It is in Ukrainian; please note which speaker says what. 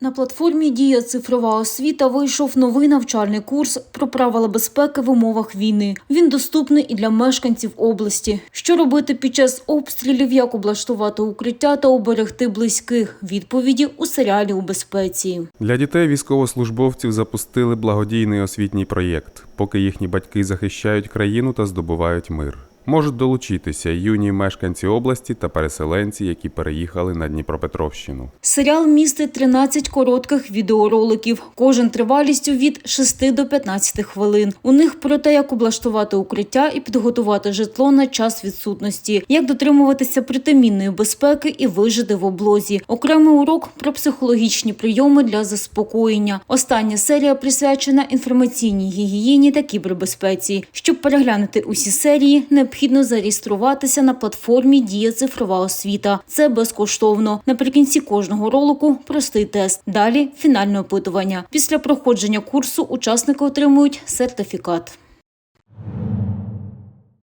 Speaker 1: На платформі Дія цифрова освіта вийшов новий навчальний курс про правила безпеки в умовах війни. Він доступний і для мешканців області. Що робити під час обстрілів, як облаштувати укриття та оберегти близьких. Відповіді у серіалі у безпеці.
Speaker 2: Для дітей військовослужбовців запустили благодійний освітній проєкт, поки їхні батьки захищають країну та здобувають мир. Можуть долучитися юні мешканці області та переселенці, які переїхали на Дніпропетровщину.
Speaker 1: Серіал містить 13 коротких відеороликів, кожен тривалістю від 6 до 15 хвилин. У них про те, як облаштувати укриття і підготувати житло на час відсутності, як дотримуватися протимінної безпеки і вижити в облозі. Окремий урок про психологічні прийоми для заспокоєння. Остання серія присвячена інформаційній гігієні та кібербезпеці. Щоб переглянути усі серії, необхідно зареєструватися на платформі Дія цифрова освіта. Це безкоштовно. Наприкінці кожного ролику простий тест. Далі фінальне опитування. Після проходження курсу учасники отримують сертифікат.